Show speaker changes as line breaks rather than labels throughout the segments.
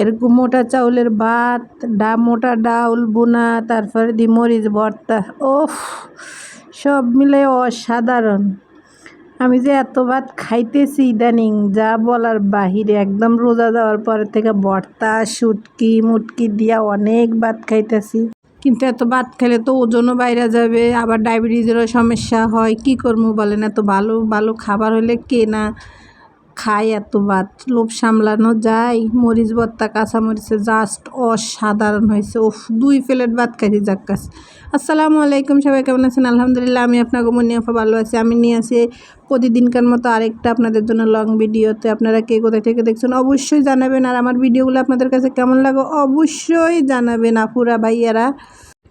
এরকম মোটা চাউলের ভাত, ডা, মোটা ডাউল বোনা তারপরে দি মরিচ, ভর্তা, ওফ, সব মিলে অসাধারণ। আমি যে এত ভাত খাইতেছি ইদানিং, যা বলার বাহিরে, একদম রোজা দেওয়ার পরে থেকে ভর্তা সুটকি মুটকি দিয়া অনেক ভাত খাইতেছি। কিন্তু এত ভাত খেলে তো ওজনও বাইরে যাবে, আবার ডায়াবেটিসেরও সমস্যা হয়, কি করব বলেন? এত ভালো ভালো খাবার হলে কে না খায় এত ভাত লোভ সামলানো যায়। মরিচ, ভর্তা কাঁচা মরিচে জাস্ট অসাধারণ হয়েছে। ওফ দুই প্লেট ভাত খাইছি যাক্কাস আসসালামু আলাইকুম, সবাই কেমন আছেন? আলহামদুলিল্লাহ, আমি আপনাকে মনে ভালো আছি। আমি নিয়ে আসি প্রতিদিনকার মতো আরেকটা আপনাদের জন্য লং ভিডিওতে আপনারা কে কোথায় থেকে দেখছেন অবশ্যই জানাবেন। আর আমার ভিডিওগুলো আপনাদের কাছে কেমন লাগে অবশ্যই জানাবেন আপুরা, ভাইয়ারা।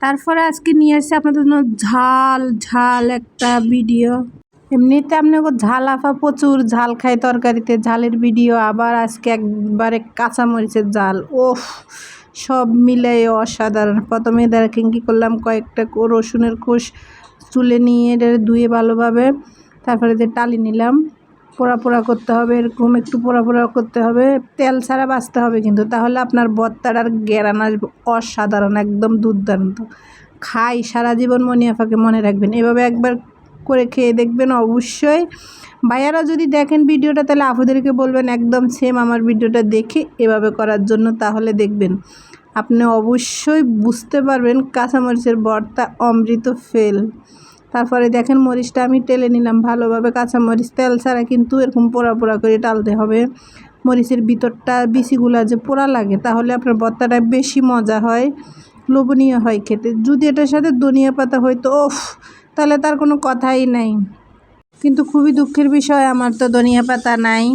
তারপরে আজকে নিয়ে আসছি আপনাদের জন্য ঝাল ঝাল একটা ভিডিও এমনিতে আপনাকে ঝাল আফা প্রচুর, ঝাল খায় তরকারিতে, ঝালের ভিডিও, আবার আজকে একবারে কাঁচামরিচের ঝাল। ওফ, সব মিলাই অসাধারণ। প্রথমে দেখেন কী করলাম কয়েকটা রসুনের কোষ চুলে নিয়ে এটা ধুয়ে ভালোভাবে তারপরে যে টালি নিলাম। পোড়া পোড়া করতে হবে, এরকম একটু পোড়া পোড়া করতে হবে। তেল ছাড়া বাঁচতে হবে কিন্তু, তাহলে আপনার বত্তার গেরান আসবে। অসাধারণ, একদম দুর্দান্ত। খাই সারা জীবন মনিয়াফাকে মনে রাখবেন। এভাবে একবার করে খেয়ে দেখবেন অবশ্যই। ভাইয়ারা যদি দেখেন ভিডিওটা, তাহলে আপুদেরকে বলবেন একদম সেম আমার ভিডিওটা দেখে এভাবে করার জন্য, তাহলে দেখবেন আপনি অবশ্যই বুঝতে পারবেন কাঁচামরিচের বর্তা অমৃত ফেল। তারপরে দেখেন মরিচটা আমি টেলে নিলাম ভালোভাবে। কাঁচামরিচ তেল ছাড়া কিন্তু এরকম পোড়া পোড়া করে টালতে হবে। মরিচের ভিতরটা বিচিগুলা যে পোড়া লাগে, তাহলে আপনার ভর্তাটা বেশি মজা হয়, লোভনীয় হয় খেতে। যদি এটার সাথে ধনিয়া পাতা হয়তো ওফ তাহলে তার কোনো কথাই নাই। কিন্তু খুবই দুঃখের বিষয়, আমার তো ধনিয়া পাতা নাই।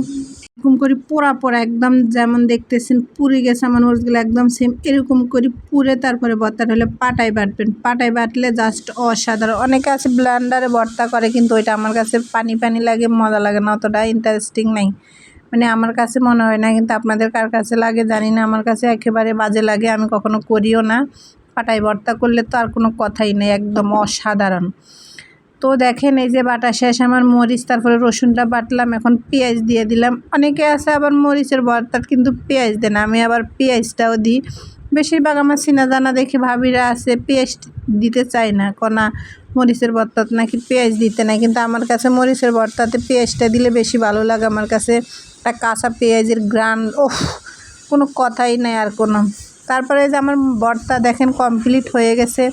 এরকম করে পোড়া পোড়া একদম যেমন দেখতেছেন, পুড়ে গেছে আমার মরিচগুলো একদম সেম এরকম করে পুড়ে তারপরে ভর্তাটা হলে পাটায় বাটবেন। পাটায় বাটলে জাস্ট অসাধারণ। অনেকে আছে ব্লান্ডারে ভর্তা করে, কিন্তু ওইটা আমার কাছে পানি পানি লাগে, মজা লাগে না, অতটা ইন্টারেস্টিং নাই। মানে আমার কাছে মনে হয় না, কিন্তু আপনাদের কার কাছে লাগে জানি না। আমার কাছে একেবারে বাজে লাগে, আমি কখনো করিও না। পাটায় ভর্তা করলে তো আর কোনো কথাই নেই, একদম অসাধারণ। তো দেখেন, এই যে বাটা শেষ, আমার মরিচ, তারপরে রসুনটা বাটলাম, এখন পেঁয়াজ দিয়ে দিলাম। অনেকে আছে আবার মরিচের ভর্তার কিন্তু পেঁয়াজ দেন আমি আবার পেঁয়াজটাও দিই। বেশিরভাগ আমার চিনা জানা দেখে ভাবিরা আছে, পেঁয়াজ দিতে চায় না, কনা মরিচের ভর্তাতে নাকি পেঁয়াজ দিতে নাই কিন্তু আমার কাছে মরিচের ভর্তাতে পেঁয়াজটা দিলে বেশি ভালো লাগে। আমার কাছে একটা কাঁচা পেঁয়াজের গ্রান ওফ কোনো কথাই নাই আর কোনো। তারপরে যে আমার ভর্তা দেখেন কমপ্লিট হয়ে গেছে।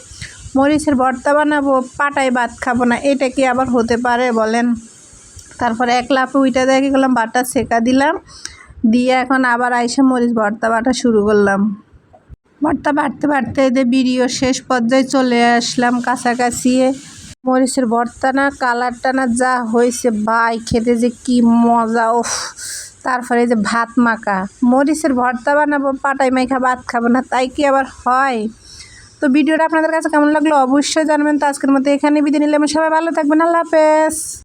মরিচের ভর্তা বানাবো, পাটায় ভাত খাব না, এটা কি আবার হতে পারে বলেন। তারপরে এক লাফে উইটা দেখে গেলাম, বাটা সেকা দিলাম, দিয়ে এখন আবার আইসে মরিচ ভর্তা বাটা শুরু করলাম। ভর্তা বাড়তে বাড়তে এদের ভিডিও শেষ পর্যায়ে চলে আসলাম কাছাকাছি। মরিচের ভর্তা না কালারটা না যা হয়েছে, ভাই, খেতে যে কি মজা ওফ তারপরে যে ভাত মাখা, মরিচের ভর্তা বানাবো পাটাই মাইখা ভাত খাব না, তাই কি আবার হয়? তো ভিডিওটা আপনাদের কাছে কেমন লাগল অবশ্যই জানবেন। তো আজকের মতো এখানে বিদায় আমি সবাই ভালো থাকবেন। আল্লাহ হাফেজ।